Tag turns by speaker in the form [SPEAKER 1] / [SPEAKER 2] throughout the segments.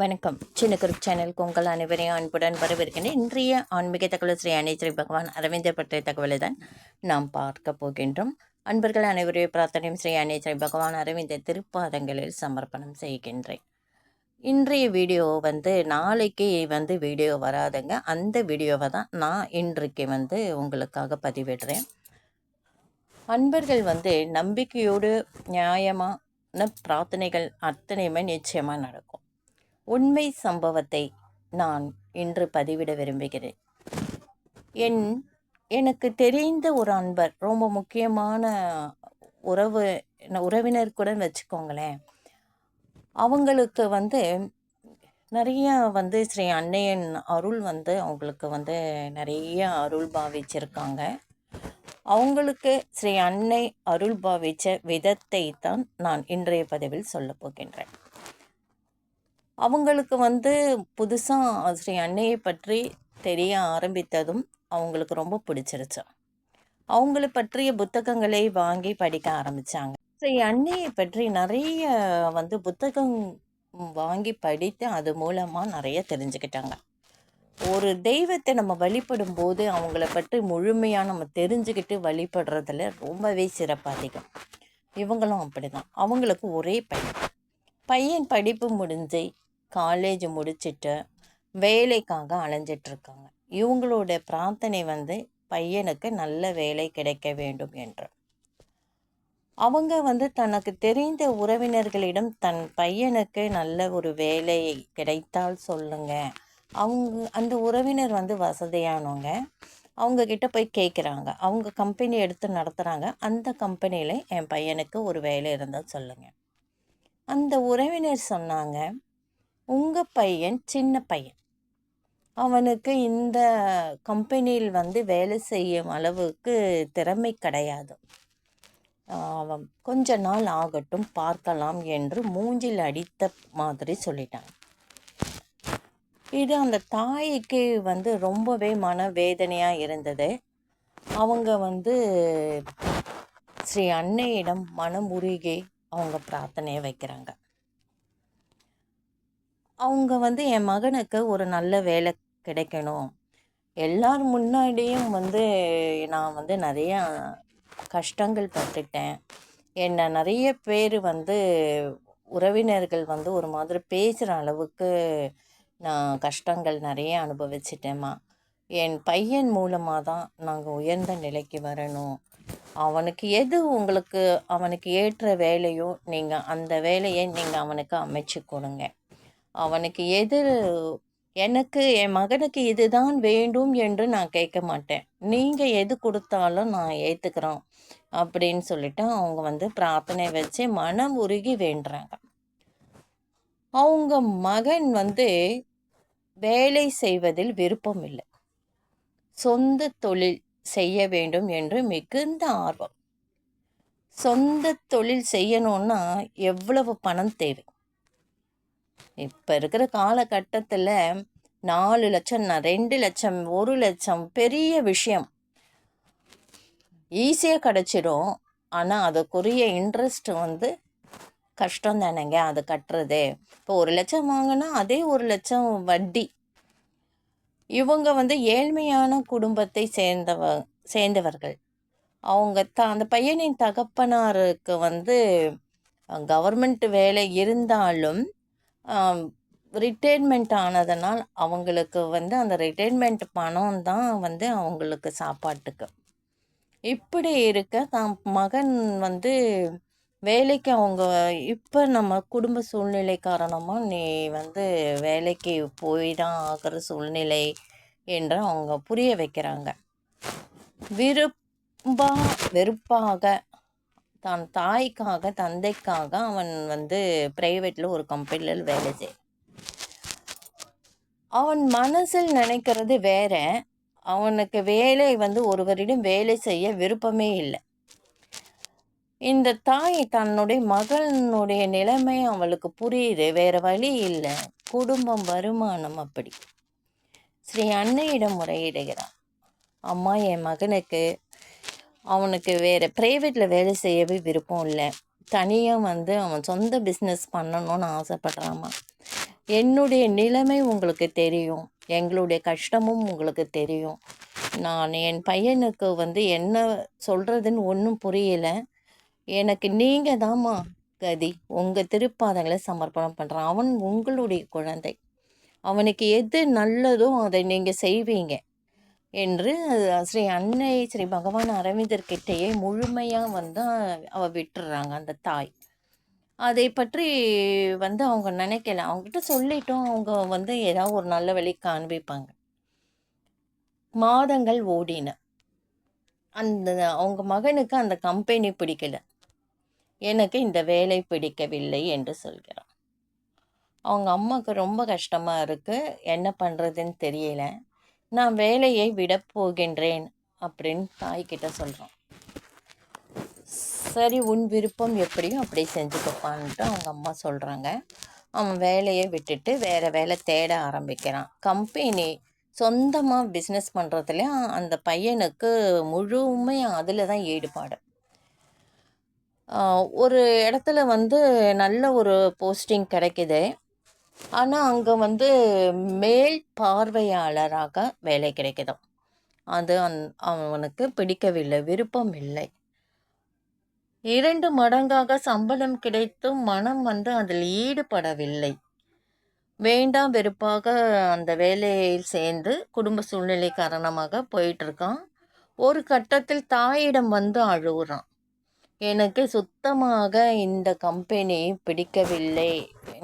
[SPEAKER 1] வணக்கம். சின்ன குரூப் சேனலுக்கு உங்கள் அனைவரையும் அன்புடன் வரவேற்கின்றேன் இன்றைய ஆன்மீக தகவல் ஸ்ரீ அன்னை பகவான் அரவிந்தர் பற்றிய தகவலை தான் நாம் பார்க்க போகின்றோம். அன்பர்கள் அனைவரையும் பிரார்த்தனையும் ஸ்ரீ அன்னை பகவான் அரவிந்தர் திருப்பாதங்களில் சமர்ப்பணம் செய்கின்றேன். இன்றைய வீடியோ வந்து நாளைக்கு வந்து வீடியோ வராதுங்க. அந்த வீடியோவை தான் நான் இன்றைக்கு வந்து உங்களுக்காக பதிவிடுறேன். அன்பர்கள் வந்து நம்பிக்கையோடு நியாயமான பிரார்த்தனைகள் அத்தனையுமே நிச்சயமாக நடக்கும். உண்மை சம்பவத்தை நான் இன்று பதிவிட விரும்புகிறேன். என் எனக்கு தெரிந்த ஒரு அன்பர் ரொம்ப முக்கியமான உறவு உறவினர் கூட வச்சுக்கோங்களேன். அவங்களுக்கு வந்து நிறைய வந்து ஸ்ரீ அன்னையன் அருள் வந்து அவங்களுக்கு வந்து நிறைய அருள் பாவிச்சிருக்காங்க. அவங்களுக்கு ஸ்ரீ அன்னை அருள் பாவித்த விதத்தை தான் நான் இன்றைய பதிவில் சொல்ல போகின்றேன். அவங்களுக்கு வந்து புதுசாக ஸ்ரீ அன்னையை பற்றி தெரிய ஆரம்பித்ததும் அவங்களுக்கு ரொம்ப பிடிச்சிருச்சு. அவங்கள பற்றிய புத்தகங்களை வாங்கி படிக்க ஆரம்பித்தாங்க ஸ்ரீ அன்னையை பற்றி நிறைய வந்து புத்தகம் வாங்கி படித்து அது மூலமாக நிறைய தெரிஞ்சுக்கிட்டாங்க. ஒரு தெய்வத்தை நம்ம வழிபடும் போது அவங்கள பற்றி முழுமையாக நம்ம தெரிஞ்சுக்கிட்டு வழிபடுறதுல ரொம்பவே சிறப்பு அதிகம். இவங்களும் அப்படி தான் அவங்களுக்கு ஒரே பையன். பையன் படிப்பு முடிஞ்சு காலேஜ் முடிச்சுட்டு வேலைக்காக அலைஞ்சிட்ருக்காங்க. இவங்களோட பிரார்த்தனை வந்து பையனுக்கு நல்ல வேலை கிடைக்க வேண்டும் என்று. அவங்க வந்து தனக்கு தெரிந்த உறவினர்களிடம் தன் பையனுக்கு நல்ல ஒரு வேலை கிடைத்தால் சொல்லுங்க. அவங்க அந்த உறவினர் வந்து வசதியானவங்க. அவங்க கிட்ட போய் கேட்குறாங்க அவங்க கம்பெனி எடுத்து நடத்துகிறாங்க அந்த கம்பெனியில் என் பையனுக்கு ஒரு வேலை இருந்தால் சொல்லுங்கள் அந்த உறவினர் சொன்னாங்க உங்கள் பையன் சின்ன பையன். அவனுக்கு இந்த கம்பெனியில் வந்து வேலை செய்யும் அளவுக்கு திறமை கிடையாது. அவன் கொஞ்ச நாள் ஆகட்டும் பார்க்கலாம் என்று மூஞ்சில் அடித்த மாதிரி சொல்லிட்டான். இது அந்த தாய்க்கு வந்து ரொம்பவே மன வேதனையாக இருந்தது. அவங்க வந்து ஸ்ரீ அன்னையிடம் மனம் உருகி அவங்க பிரார்த்தனையை வைக்கிறாங்க. அவங்க வந்து என் மகனுக்கு ஒரு நல்ல வேலை கிடைக்கணும். எல்லார் முன்னாடியும் வந்து நான் வந்து நிறையா கஷ்டங்கள் பட்டுட்டேன். என்னை நிறைய பேர் வந்து உறவினர்கள் வந்து ஒரு மாதிரி பேசுகிற அளவுக்கு நான் கஷ்டங்கள் நிறைய அனுபவிச்சிட்டேம்மா. என் பையன் மூலமாக தான் நாங்கள் உயர்ந்த நிலைக்கு வரணும். அவனுக்கு எது உங்களுக்கு அவனுக்கு ஏற்ற வேலையோ நீங்கள் அந்த வேலையை நீங்கள் அவனுக்கு அமைச்சு கொடுங்க. அவனுக்கு எது எனக்கு என் மகனுக்கு இதுதான் வேண்டும் என்று நான் கேட்க மாட்டேன். நீங்கள் எது கொடுத்தாலும் நான் ஏற்றுக்கிறோம் அப்படின்னு சொல்லிட்டு அவங்க வந்து பிரார்த்தனை வச்சு மனம் உருகி வேண்டுறாங்க. அவங்க மகன் வந்து வேலை செய்வதில் விருப்பம் இல்லை. சொந்த தொழில் செய்ய வேண்டும் என்று மிகுந்த ஆர்வம். சொந்த தொழில் செய்யணும்னா எவ்வளவு பணம் தேவை? இப்போ இருக்கிற காலகட்டத்தில் நாலு லட்சம் ரெண்டு லட்சம் ஒரு லட்சம் பெரிய விஷயம். ஈஸியாக கிடச்சிடும் ஆனால் அதுக்குரிய இன்ட்ரெஸ்ட் வந்து கஷ்டம் தானேங்க அது கட்டுறது. இப்போ ஒரு லட்சம் வாங்கினா அதே ஒரு லட்சம் வட்டி. இவங்க வந்து ஏழ்மையான குடும்பத்தை சேர்ந்தவ சேர்ந்தவர்கள். அவங்க த அந்த பையனின் தகப்பனாருக்கு வந்து கவர்மெண்ட் வேலை இருந்தாலும் ரிட்டைர்மெண்ட் ஆனதனால் அவங்களுக்கு வந்து அந்த ரிட்டைர்மெண்ட் பணம் தான் வந்து அவங்களுக்கு சாப்பாட்டுக்கு. இப்படி இருக்க தான் மகன் வந்து வேலைக்கு அவங்க இப்போ நம்ம குடும்ப சூழ்நிலை காரணமாக நீ வந்து வேலைக்கு போய் தான் ஆகிற சூழ்நிலை என்று அவங்க புரிய வைக்கிறாங்க. விருப்பா வெறுப்பாக தான் தாய்க்காக தந்தைக்காக அவன் வந்து ப்ரைவேட்டில் ஒரு கம்பெனியில் வேலை செய். அவன் மனசில் நினைக்கிறது வேற. அவனுக்கு வேலை வந்து ஒருவரிடம் வேலை செய்ய விருப்பமே இல்லை. இந்த தாய் தன்னுடைய மகனுடைய நிலைமை அவளுக்கு புரியுது. வேற வழி இல்லை. குடும்பம் வருமானம் அப்படி. ஸ்ரீ அன்னையிடம் முறையிடுகிறான். அம்மா என் மகனுக்கு அவனுக்கு வேறு ப்ரைவேட்டில் வேலை செய்யவே விருப்பம் இல்லை. தனியாக வந்து அவன் சொந்த பிஸ்னஸ் பண்ணணும்னு ஆசைப்பட்றாமா. என்னுடைய நிலைமை உங்களுக்கு தெரியும். எங்களுடைய கஷ்டமும் உங்களுக்கு தெரியும். நான் என் பையனுக்கு வந்து என்ன சொல்கிறதுன்னு ஒன்றும் புரியலை. எனக்கு நீங்கள் தாம்மா கதி உங்கள் திருப்பாதங்களை சமர்ப்பணம் பண்ணுறான் அவன் உங்களுடைய குழந்தை. அவனுக்கு எது நல்லதோ அதை நீங்கள் செய்வீங்க. என்று ஸ்ரீ அன்னை ஸ்ரீ பகவான் அரவிந்தர்கிட்டயே முழுமையாக வந்து அவள் விட்டுறாங்க அந்த தாய். அதை பற்றி வந்து அவங்க நினைக்கல. அவங்ககிட்ட சொல்லிட்டோம் அவங்க வந்து ஏதாவது ஒரு நல்ல வழி காண்பிப்பாங்க. மாதங்கள் ஓடின. அந்த அவங்க மகனுக்கு அந்த கம்பெனி பிடிக்கல. எனக்கு இந்த வேலை பிடிக்கவில்லை என்று சொல்கிறான். அவங்க அம்மாவுக்கு ரொம்ப கஷ்டமாக இருக்குது என்ன பண்ணுறதுன்னு தெரியல. நான் வேலையை விட போகின்றேன் அப்படின்னு தாய்கிட்ட சொல்கிறான் சரி உன் விருப்பம் எப்படியும் அப்படி செஞ்சுக்கப்பான்ட்டு அவங்க அம்மா சொல்கிறாங்க அவன் வேலையை விட்டுட்டு வேறு வேலை தேட ஆரம்பிக்கிறான். கம்பெனி சொந்தமாக பிஸ்னஸ் பண்ணுறதுல அந்த பையனுக்கு முழுமையாக அதில் தான் ஈடுபாடு ஒரு இடத்துல வந்து நல்ல ஒரு போஸ்டிங் கிடைக்குது. ஆனால் அங்கே வந்து மேல் பார்வையாளராக வேலை கிடைக்குதாம். அது அந் அவனுக்கு பிடிக்கவில்லை விருப்பம் இல்லை. இரண்டு மடங்காக சம்பளம் கிடைத்தும் மனம் வந்து அதில் ஈடுபடவில்லை. வேண்டாம் வெறுப்பாக அந்த வேலையில் சேர்ந்து குடும்ப சூழ்நிலை காரணமாக போயிட்டுருக்கான். ஒரு கட்டத்தில் தாயிடம் வந்து அழுகுறான். எனக்கு சுத்தமாக இந்த கம்பெனி பிடிக்கவில்லை.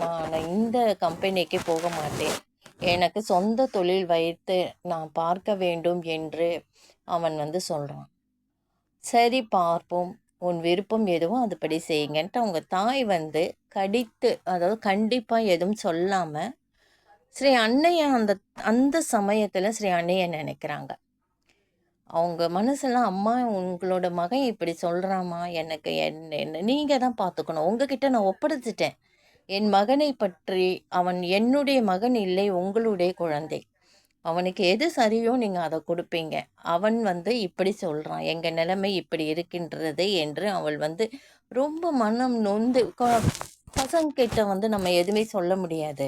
[SPEAKER 1] நான் இந்த கம்பெனிக்கு போக மாட்டேன். எனக்கு சொந்த தொழில் வைத்து நான் பார்க்க வேண்டும் என்று அவன் வந்து சொல்கிறான் சரி பார்ப்போம். உன் விருப்பம் எதுவும் அதுபடி செய்யுங்கன்ட்டு அவங்க தாய் வந்து கடித்து அதாவது கண்டிப்பாக எதுவும் சொல்லாமல் ஸ்ரீ அன்னையை அந்த அந்த சமயத்தில் ஸ்ரீ அன்னையை நினைக்கிறாங்க. அவங்க மனசெல்லாம் அம்மா உங்களோட மகன் இப்படி சொல்கிறாம்மா எனக்கு என்ன என்ன நீங்கள் தான் பார்த்துக்கணும் உங்ககிட்ட நான் ஒப்படைச்சிட்டேன். என் மகனை பற்றி அவன் என்னுடைய மகன் இல்லை உங்களுடைய குழந்தை. அவனுக்கு எது சரியோ நீங்கள் அதை கொடுப்பீங்க. அவன் வந்து இப்படி சொல்கிறான் எங்கள் நிலைமை இப்படி இருக்கின்றது என்று அவள் வந்து ரொம்ப மனம் நொந்து பசங்கிட்ட வந்து நம்ம எதுவுமே சொல்ல முடியாது.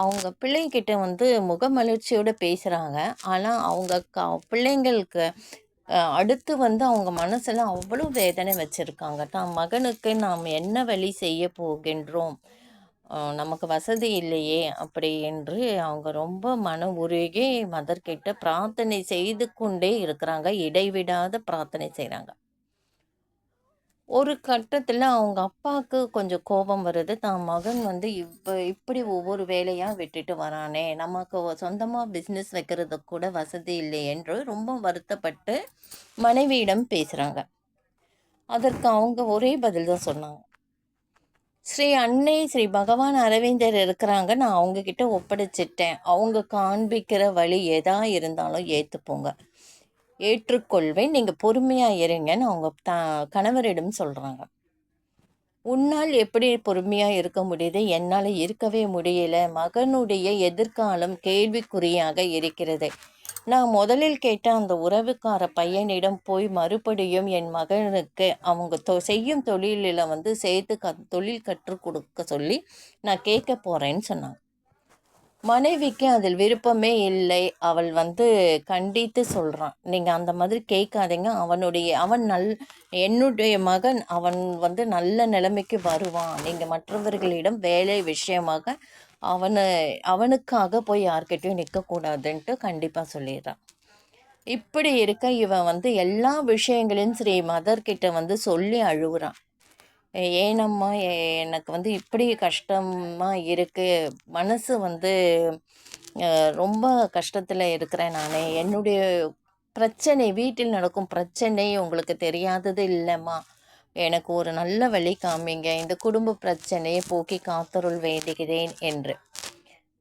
[SPEAKER 1] அவங்க பிள்ளைங்கிட்ட வந்து முகமலர்ச்சியோடு பேசுகிறாங்க ஆனால் அவங்க க பிள்ளைங்களுக்கு அடுத்து வந்து அவங்க மனசில் அவ்வளோ வேதனை வச்சுருக்காங்க. தான் மகனுக்கு நாம் என்ன வழி செய்ய போகின்றோம்? நமக்கு வசதி இல்லையே அப்படி என்று அவங்க ரொம்ப மன உருகி மதர்கிட்ட பிரார்த்தனை செய்து கொண்டே இருக்கிறாங்க. இடைவிடாத பிரார்த்தனை செய்கிறாங்க ஒரு கட்டத்தில் அவங்க அப்பாவுக்கு கொஞ்சம் கோபம் வருது. தான் மகன் வந்து இப்போ இப்படி ஒவ்வொரு வேலையாக விட்டுட்டு வரானே. நமக்கு சொந்தமாக பிஸ்னஸ் வைக்கிறதுக்கு கூட வசதி இல்லை என்று ரொம்ப வருத்தப்பட்டு மனைவியிடம் பேசுகிறாங்க அதற்கு அவங்க ஒரே பதில் தான் சொன்னாங்க. ஸ்ரீ அன்னை ஸ்ரீ பகவான் அரவிந்தர் இருக்கிறாங்க. நான் அவங்கக்கிட்ட ஒப்படைச்சிட்டேன். அவங்க காண்பிக்கிற வழி எதா இருந்தாலும் ஏற்றுப்போங்க ஏற்றுக்கொள்வேன். நீங்கள் பொறுமையாக இருங்கன்னு அவங்க த கணவரிடம் சொல்கிறாங்க உன்னால் எப்படி பொறுமையாக இருக்க முடியுது? என்னால் இருக்கவே முடியல. மகனுடைய எதிர்காலம் கேள்விக்குறியாக இருக்கிறது. நான் முதலில் கேட்ட அந்த உறவுக்கார பையனிடம் போய் மறுபடியும் என் மகனுக்கு அவங்க தொ செய்யும் தொழிலில் வந்து சேர்த்து க தொழில் கற்றுக் கொடுக்க சொல்லி நான் கேட்க போகிறேன்னு சொன்னாங்க. மனைவிக்கு அதில் விருப்பமே இல்லை. அவள் வந்து கண்டித்து சொல்கிறான் நீங்கள் அந்த மாதிரி கேட்காதீங்க. அவனுடைய அவன் நல் என்னுடைய மகன் அவன் வந்து நல்ல நிலைமைக்கு வருவான். நீங்கள் மற்றவர்களிடம் வேலை விஷயமாக அவனை அவனுக்காக போய் யார்கிட்டையும் நிற்கக்கூடாதுன்ட்டு கண்டிப்பாக சொல்லிடுறான். இப்படி இருக்க இவன் வந்து எல்லா விஷயங்களையும் ஸ்ரீ மதர்கிட்ட வந்து சொல்லி அழுகுறான். ஏனம்மா எனக்கு வந்து இப்படி கஷ்டமாக இருக்குது மனசு வந்து ரொம்ப கஷ்டத்தில் இருக்கிறேன் நான். என்னுடைய பிரச்சனை வீட்டில் நடக்கும் பிரச்சனை உங்களுக்கு தெரியாதது இல்லைம்மா. எனக்கு ஒரு நல்ல வழி காமிங்க. இந்த குடும்ப பிரச்சனையை போக்கி காத்தருள் வேண்டுகிறேன் என்று.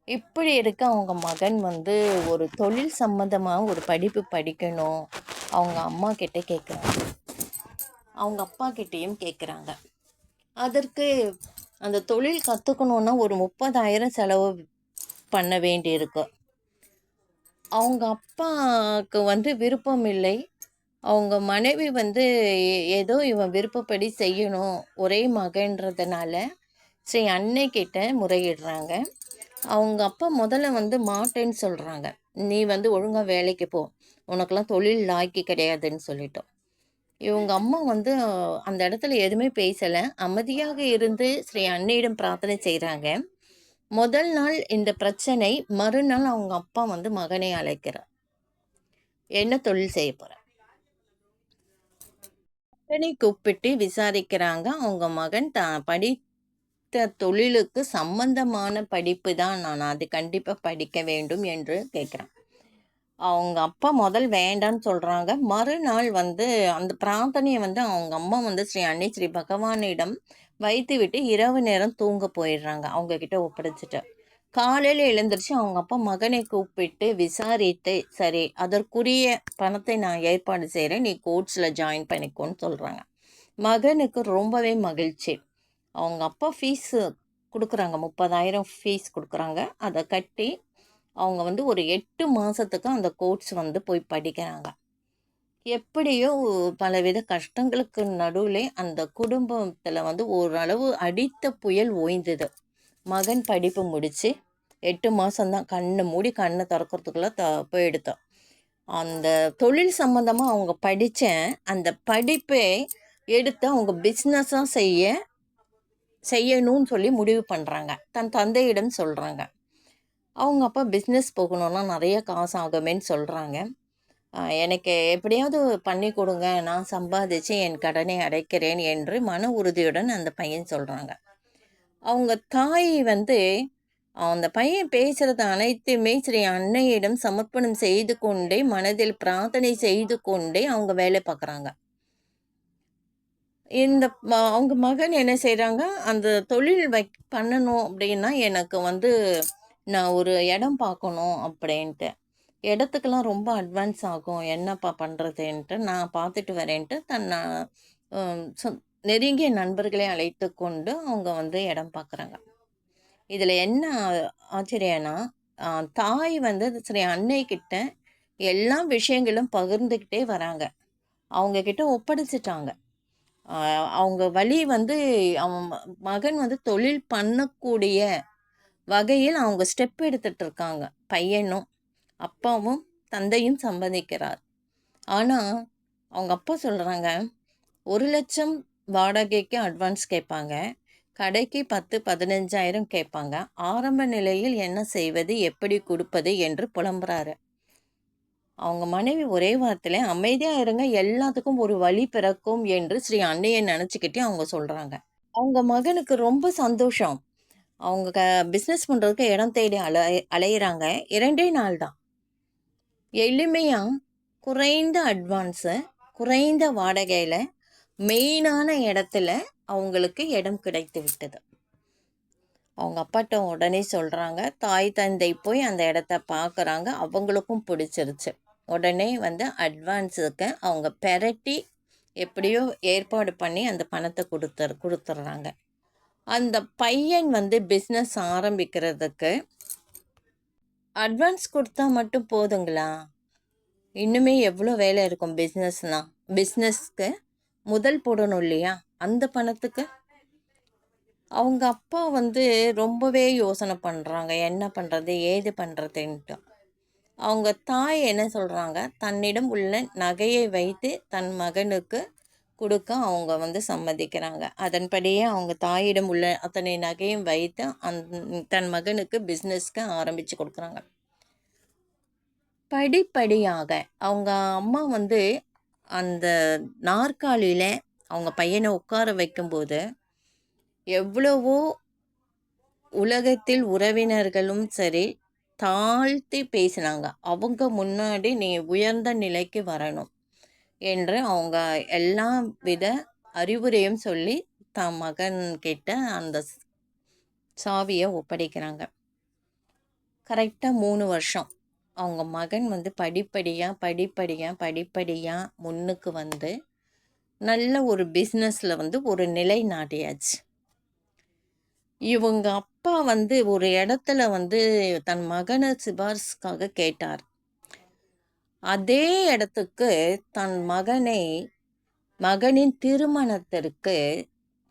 [SPEAKER 1] இப்படி இருக்க அவங்க மகன் வந்து ஒரு தொழில் சம்மந்தமாக ஒரு படிப்பு படிக்கணும். அவங்க அம்மா கிட்டே கேட்குறாங்க அவங்க அப்பா கிட்டேயும் கேட்குறாங்க அதற்கு அந்த தொழில் கற்றுக்கணுன்னா ஒரு முப்பதாயிரம் செலவு பண்ண வேண்டியிருக்கு. அவங்க அப்பாவுக்கு வந்து விருப்பம் இல்லை. அவங்க மனைவி வந்து ஏதோ இவன் விருப்பப்படி செய்யணும் ஒரே மகன்றதுனால ஸ்ரீ அன்னை கிட்ட முறையிடுறாங்க. அவங்க அப்பா முதல்ல வந்து மாட்டேன்னு சொல்கிறாங்க நீ வந்து ஒழுங்காக வேலைக்கு போ. உனக்கெல்லாம் தொழில் லாய்க்கு கிடையாதுன்னு சொல்லிட்டோம். இவங்க அம்மா வந்து அந்த இடத்துல எதுவுமே பேசலை. அமைதியாக இருந்து ஸ்ரீ அன்னையிடம் பிரார்த்தனை செய்கிறாங்க முதல் நாள் இந்த பிரச்சனை மறுநாள் அவங்க அப்பா வந்து மகனை அழைக்கிறார். என்ன தொழில் செய்ய போகிறார் மகனை கூப்பிட்டு விசாரிக்கிறாங்க. அவங்க மகன் த படித்த தொழிலுக்கு சம்பந்தமான படிப்பு தான். நான் அது கண்டிப்பாக படிக்க வேண்டும் என்று கேட்குறான் அவங்க அப்பா முதல் வேண்டான்னு சொல்கிறாங்க மறுநாள் வந்து அந்த பிரார்த்தனையை வந்து அவங்க அம்மா வந்து ஸ்ரீ அன்னை ஸ்ரீ பகவானிடம் வைத்து விட்டு இரவு நேரம் தூங்க போயிடுறாங்க. அவங்க கிட்ட ஒப்படைச்சிட்டு. காலையில் எழுந்திரிச்சு அவங்க அப்பா மகனை கூப்பிட்டு விசாரித்து சரி அதற்குரிய பணத்தை நான் ஏற்பாடு செய்கிறேன் நீ கோர்ட்ஸில் ஜாயின் பண்ணிக்கோன்னு சொல்கிறாங்க மகனுக்கு ரொம்பவே மகிழ்ச்சி. அவங்க அப்பா ஃபீஸு கொடுக்குறாங்க. முப்பதாயிரம் ஃபீஸ் கொடுக்குறாங்க. அதை கட்டி அவங்க வந்து ஒரு எட்டு மாதத்துக்கு அந்த கோர்ஸ் வந்து போய் படிக்கிறாங்க. எப்படியோ பலவித கஷ்டங்களுக்கு நடுவில் அந்த குடும்பத்தில் வந்து ஓரளவு அடித்த புயல் ஓய்ந்தது. மகன் படிப்பு முடித்து எட்டு மாதம்தான் கண்ணை மூடி கண்ணை திறக்கிறதுக்குள்ளே த போயிடுத்தோம் அந்த தொழில் சம்மந்தமாக அவங்க படித்தேன் அந்த படிப்பை எடுத்து அவங்க பிஸ்னஸாக செய்ய செய்யணும்னு சொல்லி முடிவு பண்ணுறாங்க தன் தந்தையிடம் சொல்கிறாங்க அவங்க அப்பா பிஸ்னஸ் போகணுன்னா நிறைய காசு ஆகுமேன்னு சொல்கிறாங்க எனக்கு எப்படியாவது பண்ணி கொடுங்க நான் சம்பாதிச்சு என் கடனை அடைக்கிறேன் என்று மன உறுதியுடன் அந்த பையன் சொல்கிறாங்க அவங்க தாய் வந்து அந்த பையன் பேசுகிறது அனைத்துமே ஸ்ரீ அன்னையிடம் சமர்ப்பணம் செய்து கொண்டே மனதில் பிரார்த்தனை செய்து கொண்டே அவங்க வேலை பார்க்குறாங்க. இந்த அவங்க மகன் என்ன செய்கிறாங்க அந்த தொழில் வை பண்ணணும் அப்படின்னா எனக்கு வந்து நான் ஒரு இடம் பார்க்கணும் அப்படின்ட்டு. இடத்துக்கெல்லாம் ரொம்ப அட்வான்ஸ் ஆகும். என்னப்பா பண்ணுறதுன்ட்டு நான் பார்த்துட்டு வரேன்ட்டு தன் நெருங்கிய நண்பர்களை அழைத்து கொண்டு அவங்க வந்து இடம் பார்க்குறாங்க. இதில் என்ன ஆச்சரியன்னா தாய் வந்து சரி அன்னைக்கிட்ட எல்லா விஷயங்களும் பகிர்ந்துக்கிட்டே வராங்க. அவங்கக்கிட்ட ஒப்படைச்சிட்டாங்க. அவங்க வழி வந்து அவன் மகன் வந்து தொழில் பண்ணக்கூடிய வகையில் அவங்க ஸ்டெப் எடுத்துட்டு இருக்காங்க பையனும் அப்பாவும் தந்தையும் சம்பந்திக்கிறார் ஆனால் அவங்க அப்பா சொல்கிறாங்க ஒரு லட்சம் வாடகைக்கு அட்வான்ஸ் கேட்பாங்க கடைக்கு பத்து பதினஞ்சாயிரம் கேட்பாங்க ஆரம்ப நிலையில் என்ன செய்வது எப்படி கொடுப்பது என்று புலம்புறாரு. அவங்க மனைவி ஒரே வாரத்தில் அமைதியாக இருங்க எல்லாத்துக்கும் ஒரு வழி பிறக்கும் என்று ஸ்ரீ அன்னையை நினச்சிக்கிட்டே அவங்க சொல்கிறாங்க அவங்க மகனுக்கு ரொம்ப சந்தோஷம். அவங்க க பிஸ்னஸ் பண்ணுறதுக்கு இடம் தேடி அலை அலையிறாங்க. இரண்டே நாள் தான். எளிமையாக குறைந்த அட்வான்ஸு குறைந்த வாடகையில் மெயினான இடத்துல அவங்களுக்கு இடம் கிடைத்து விட்டது. அவங்க அப்பாட்ட உடனே சொல்கிறாங்க தாய் தந்தை போய் அந்த இடத்த பார்க்குறாங்க அவங்களுக்கும் பிடிச்சிருச்சு. உடனே வந்து அட்வான்ஸுக்கு அவங்க பெரட்டி எப்படியோ ஏற்பாடு பண்ணி அந்த பணத்தை கொடுத்துரு கொடுத்துட்றாங்க அந்த பையன் வந்து பிஸ்னஸ் ஆரம்பிக்கிறதுக்கு அட்வான்ஸ் கொடுத்தா மட்டும் போதுங்களா? இன்னுமே எவ்வளோ வேலை இருக்கும் பிஸ்னஸ்னால் பிஸ்னஸ்க்கு முதல் போடணும் இல்லையா? அந்த பணத்துக்கு? அவங்க அப்பா வந்து ரொம்பவே யோசனை பண்ணுறாங்க என்ன பண்ணுறது ஏது பண்ணுறதுன்ட்டு அவங்க தாய் என்ன சொல்கிறாங்க தன்னிடம் உள்ள நகையை வைத்து தன் மகனுக்கு கொடுக்க அவங்க வந்து சம்மதிக்கிறாங்க. அதன்படியே அவங்க தாயிடம் உள்ள அத்தனை நகையும் வைத்து அந் தன் மகனுக்கு பிஸ்னஸ்க்கு ஆரம்பித்து கொடுக்குறாங்க. படிப்படியாக அவங்க அம்மா வந்து அந்த நாற்காலியில் அவங்க பையனை உட்கார வைக்கும்போது எவ்வளவோ உலகத்தில் உறவினர்களும் சரி தாழ்த்தி பேசினாங்க. அவங்க முன்னாடி நீ உயர்ந்த நிலைக்கு வரணும். என்று அவங்க எல்லா வித அறிவுரையும் சொல்லி தன் மகன் கிட்ட அந்த சாவியை ஒப்படைக்கிறாங்க. கரெக்டாக மூணு வருஷம். அவங்க மகன் வந்து படிப்படியாக படிப்படியாக படிப்படியாக முன்னுக்கு வந்து நல்ல ஒரு பிஸ்னஸில் வந்து ஒரு நிலை நாட்டியாச்சு. இவங்க அப்பா வந்து ஒரு இடத்துல வந்து தன் மகனை சிபாரிசுக்காக கேட்டார். அதே இடத்துக்கு தன் மகனை மகனின் திருமணத்திற்கு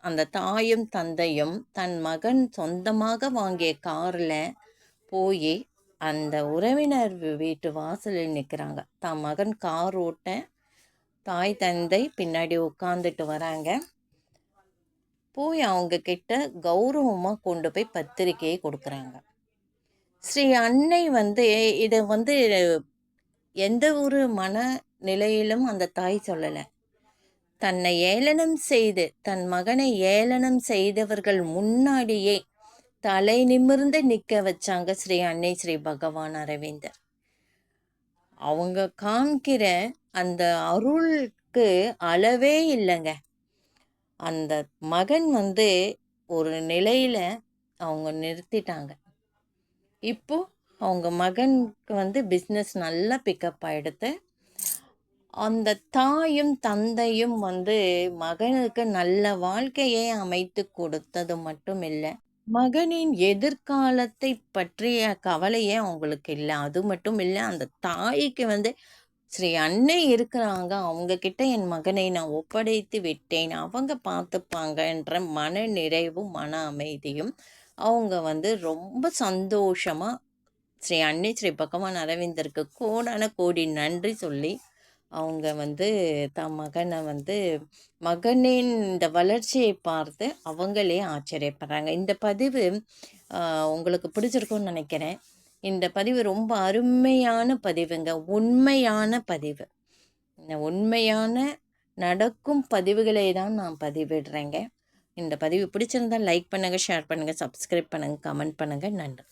[SPEAKER 1] அந்த தாயும் தந்தையும் தன் மகன் சொந்தமாக வாங்கிய காரில் போய் அந்த உறவினர் வீட்டு வாசலில் நிற்கிறாங்க தன் மகன் கார் ஓட்ட தாய் தந்தை பின்னாடி உட்காந்துட்டு வராங்க. போய் அவங்க கிட்ட கௌரவமாக கொண்டு போய் பத்திரிக்கையை கொடுக்குறாங்க. ஸ்ரீ அன்னை வந்து இதை வந்து எந்த ஒரு மன நிலையிலும் அந்த தாய் சொல்லலை. தன்னை ஏளனம் செய்து தன் மகனை ஏளனம் செய்தவர்கள் முன்னாடியே தலை நிமிர்ந்து நிற்க வச்சாங்க ஸ்ரீ அன்னை ஸ்ரீ பகவான் அரவிந்தர். அவங்க காமிக்கிற அந்த அருளுக்கு அளவே இல்லைங்க. அந்த மகன் வந்து ஒரு நிலையில் அவங்க நிறுத்திட்டாங்க. இப்போ அவங்க மகனுக்கு வந்து பிஸ்னஸ் நல்லா பிக்கப் ஆகிடுது அந்த தாயும் தந்தையும் வந்து மகனுக்கு நல்ல வாழ்க்கையை அமைத்து கொடுத்தது மட்டும் இல்லை. மகனின் எதிர்காலத்தை பற்றிய கவலையே அவங்களுக்கு இல்லை. அது மட்டும் இல்லை அந்த தாய்க்கு வந்து ஸ்ரீ அன்னை இருக்கிறாங்க. அவங்க கிட்ட என் மகனை நான் ஒப்படைத்து விட்டேன். அவங்க பார்த்துப்பாங்கன்ற மன நிறைவும் மன அமைதியும் அவங்க வந்து ரொம்ப சந்தோஷமாக ஸ்ரீ அன்னை ஸ்ரீ பகவான் அரவிந்தருக்கு கோடான கோடி நன்றி சொல்லி அவங்க வந்து தம் மகனை வந்து மகனின் இந்த வளர்ச்சியை பார்த்து அவங்களே ஆச்சரியப்படுறாங்க. இந்த பதிவு உங்களுக்கு பிடிச்சிருக்கும்னு நினைக்கிறேன். இந்த பதிவு ரொம்ப அருமையான பதிவுங்க உண்மையான பதிவு. இந்த உண்மையான நடக்கும் பதிவுகளை தான் நான் பதிவிடுறேங்க. இந்த பதிவு பிடிச்சிருந்தா லைக் பண்ணுங்கள் ஷேர் பண்ணுங்கள் சப்ஸ்கிரைப் பண்ணுங்கள் கமெண்ட் பண்ணுங்கள் நன்றி.